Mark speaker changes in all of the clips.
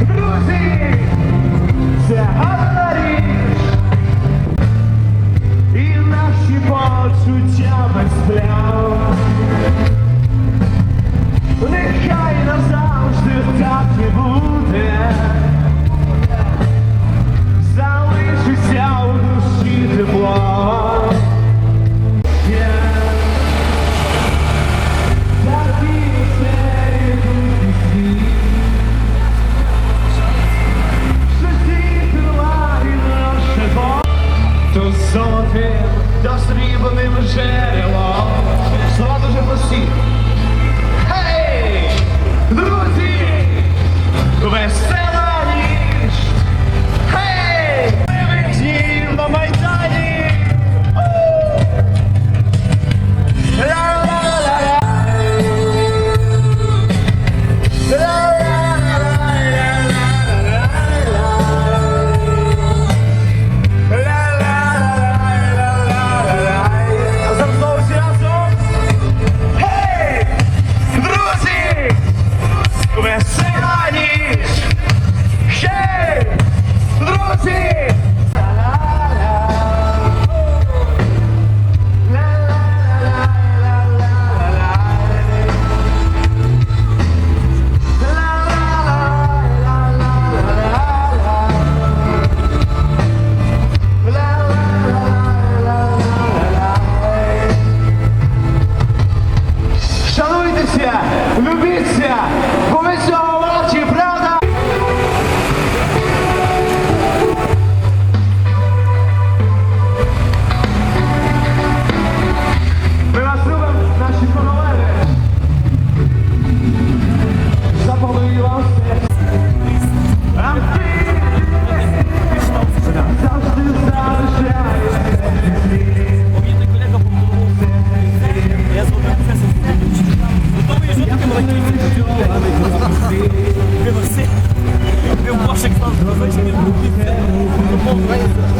Speaker 1: Друзі, це гарна річ, наші почуття без плям. Нехай назавжди так і буде. Залишиться у душі тепло.
Speaker 2: someone cares. Vamos, vai,
Speaker 3: vai.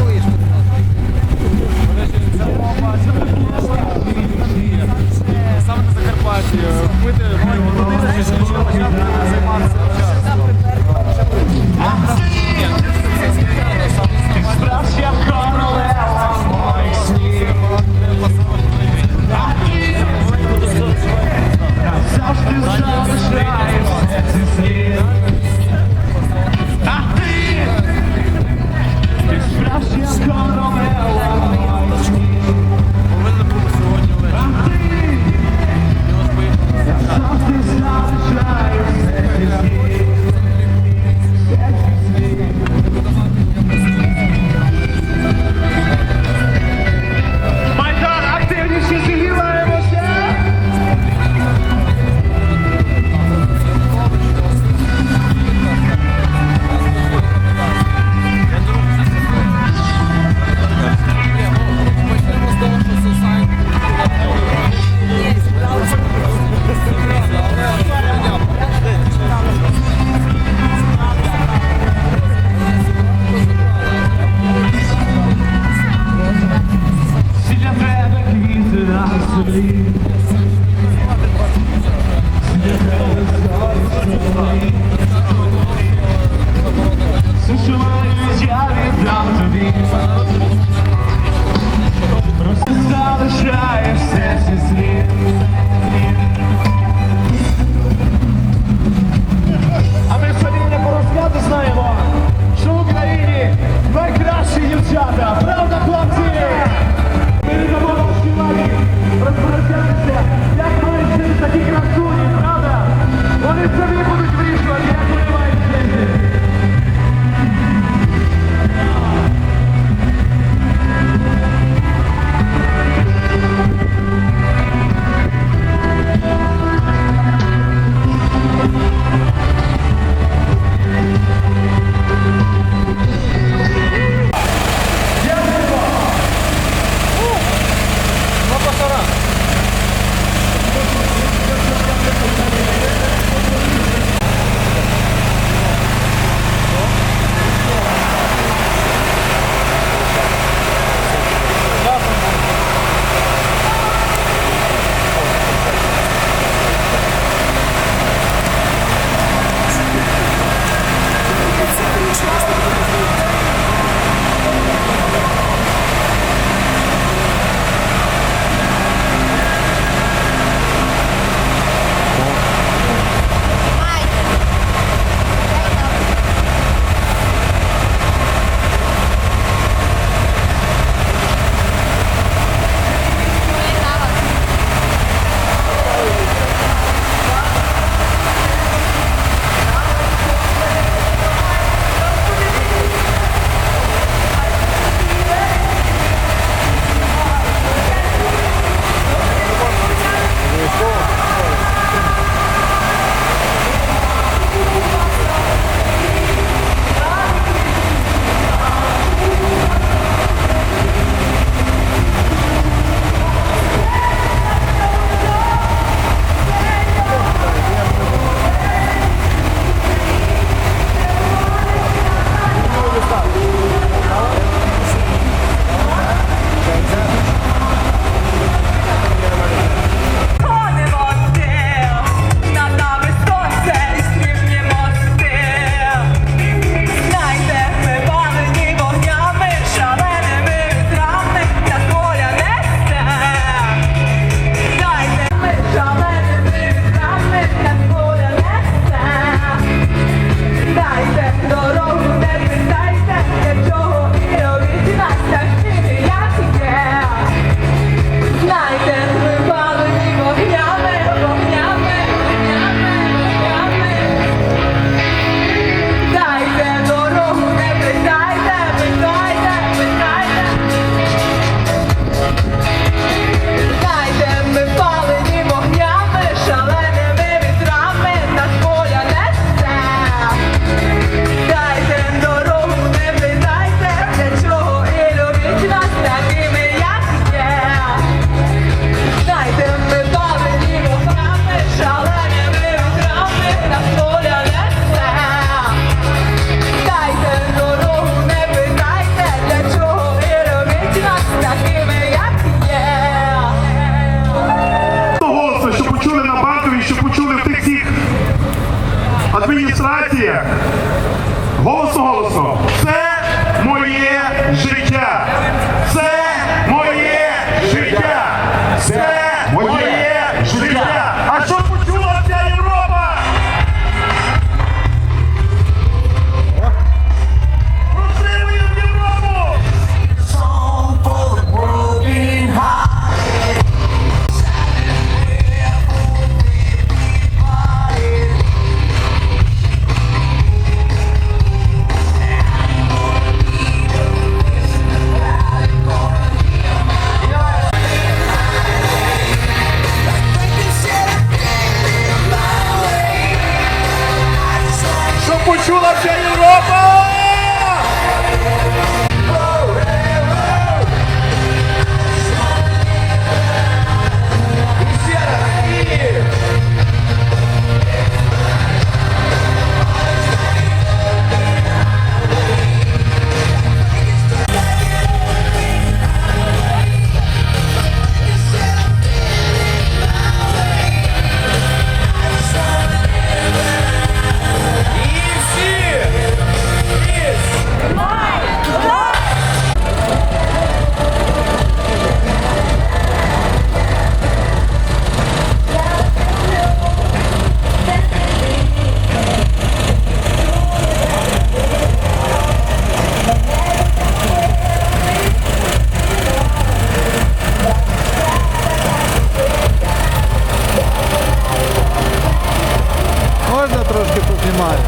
Speaker 3: Трошки познімаю?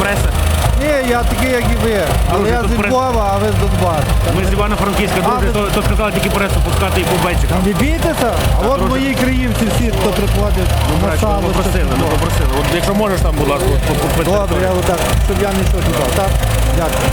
Speaker 4: Преса.
Speaker 3: Ні, я такий, як і ви. Але
Speaker 4: Друже,
Speaker 3: я
Speaker 4: тут
Speaker 3: з Львова, а ви з Донбасу.
Speaker 4: Ми з Івано-Франківська, друзі,
Speaker 3: ви-
Speaker 4: то, то сказали тільки пресу пускати і бубенчика.
Speaker 3: Не бійтеся? А от
Speaker 4: друже.
Speaker 3: мої краївці всі, хто приходить на
Speaker 4: Брач,
Speaker 3: сало.
Speaker 4: ми попросили, ми попросили. От якщо можеш там, будь ласка, по-
Speaker 3: Добре, я отак, щоб я не йшов туди. Так? Дякую.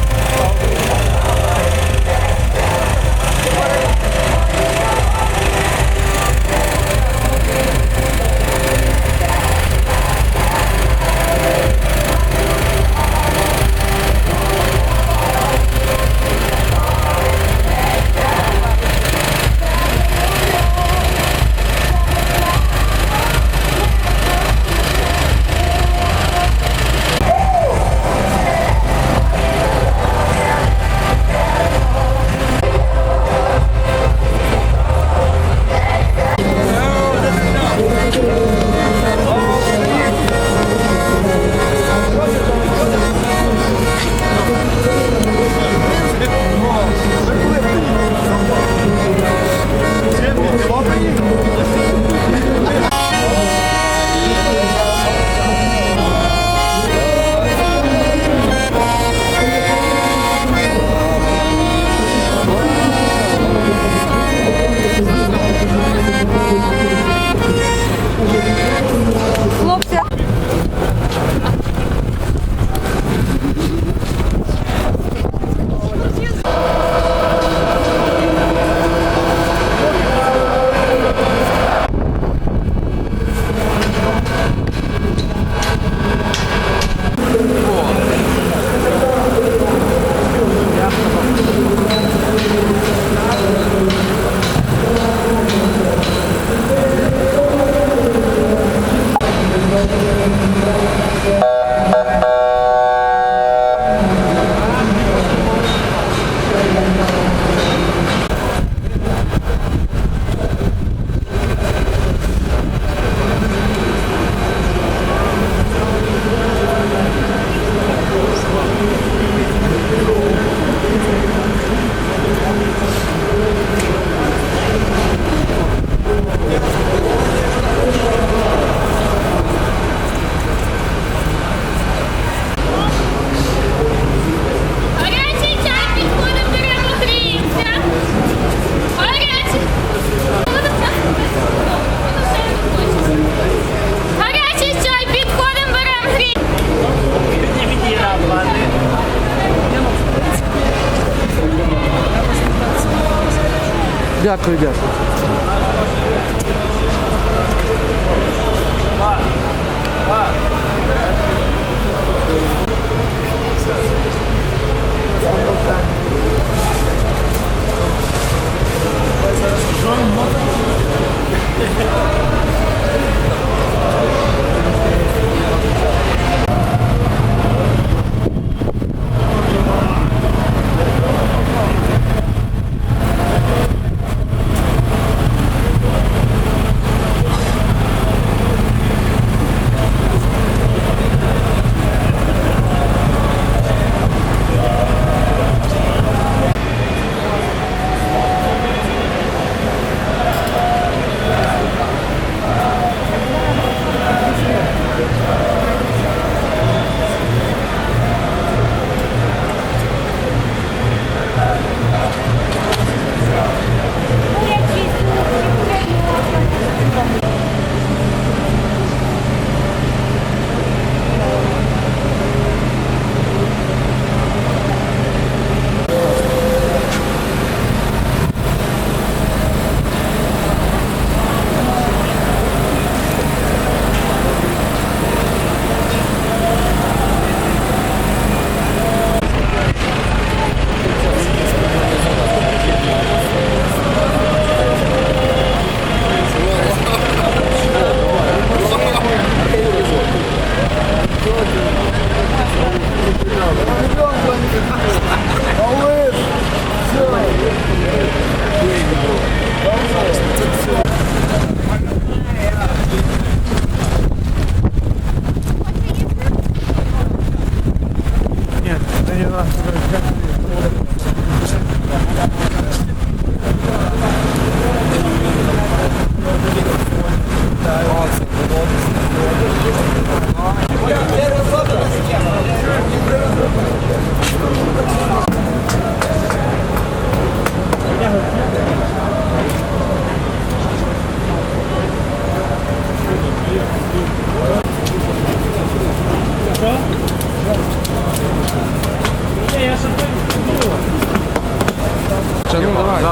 Speaker 5: Та ну давай.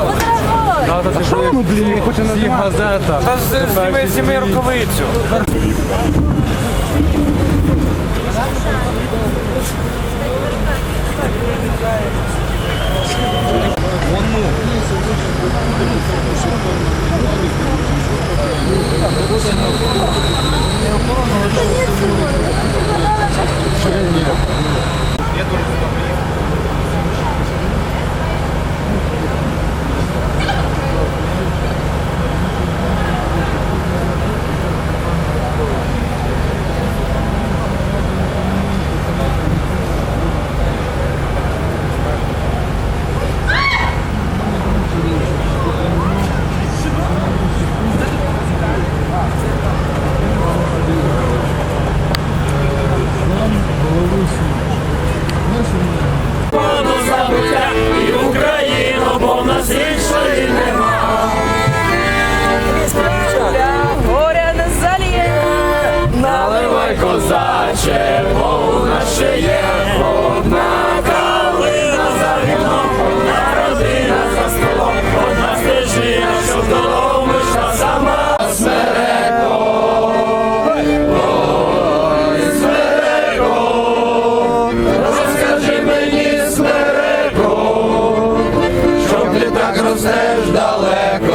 Speaker 5: Завтра ти що, ну, блін, хоче на
Speaker 6: газета. Та
Speaker 7: зніми,
Speaker 5: зніми рукавицю.
Speaker 7: Я тоже сюда приехал. jaleco.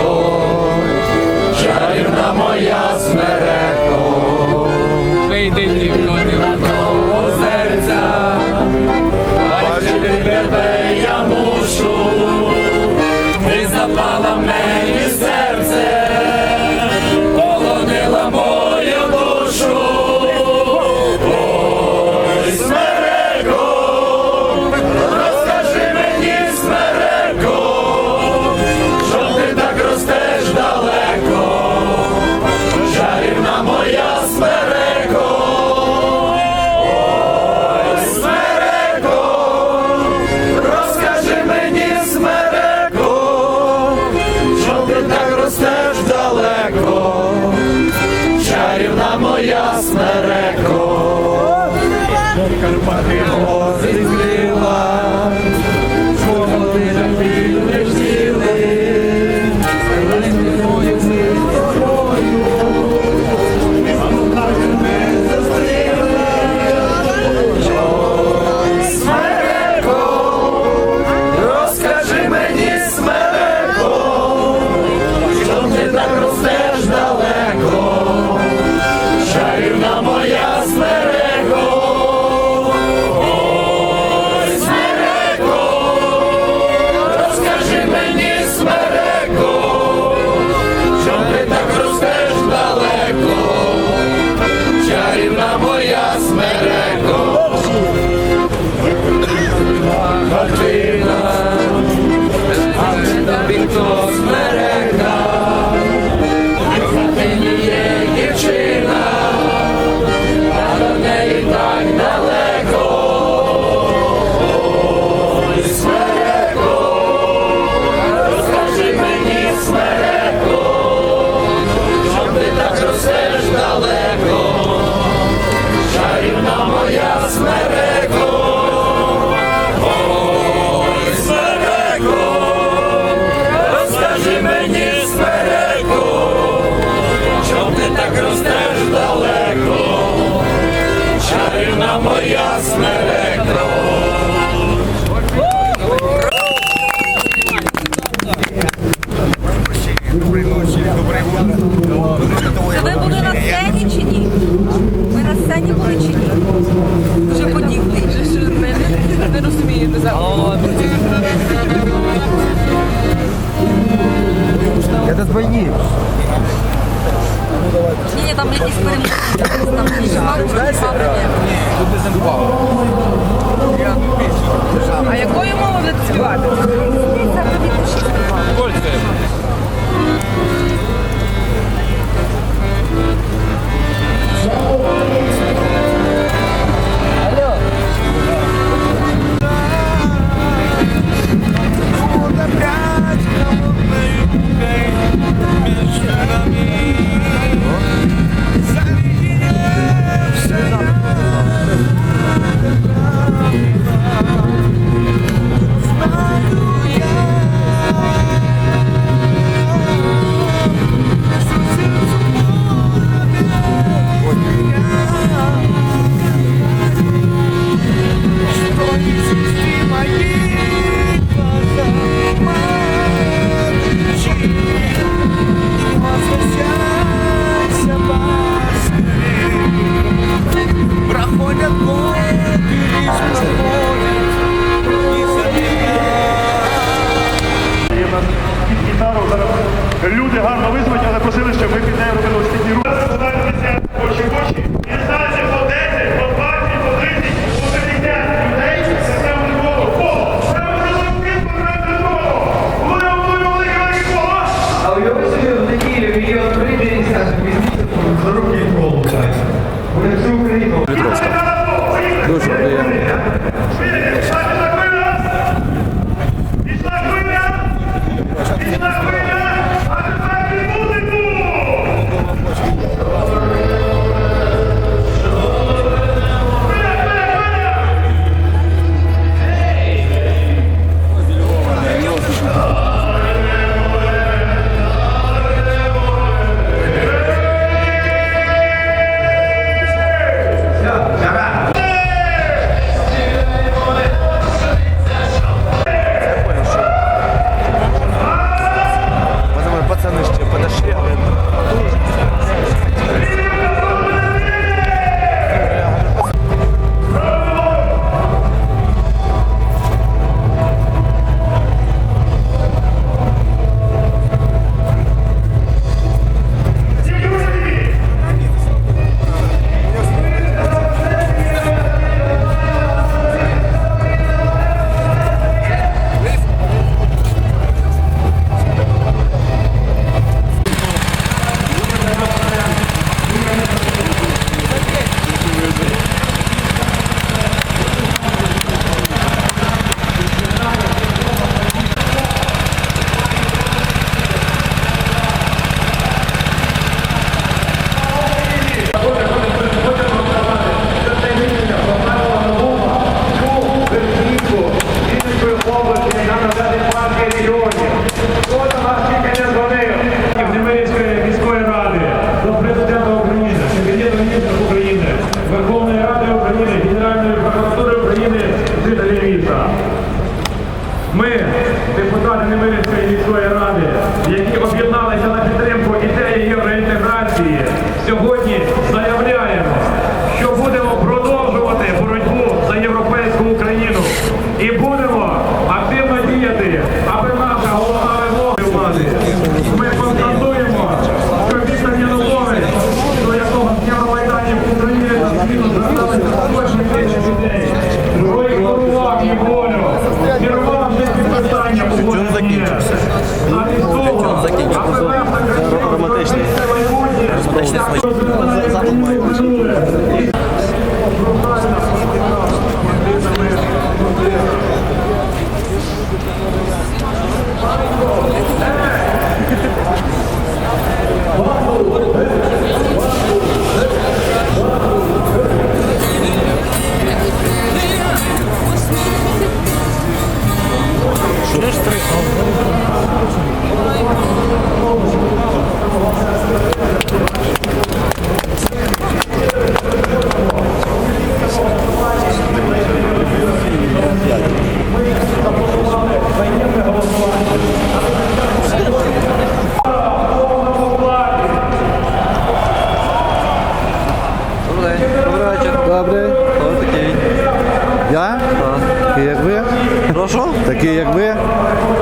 Speaker 5: Прошу?
Speaker 7: Такий як ви?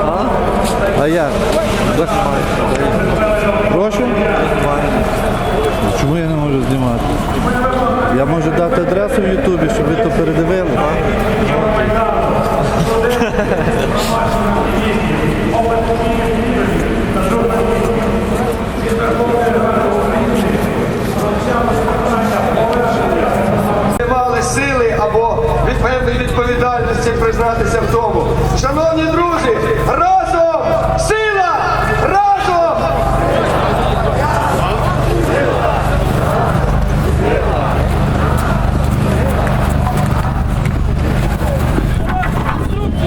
Speaker 5: А?
Speaker 7: А як? Прошу? Чому я не можу знімати? Я можу дати адресу в Ютубі, щоб ви то передивили.
Speaker 8: Сили або від щастя признатися в тому. Шановні друзі, разом!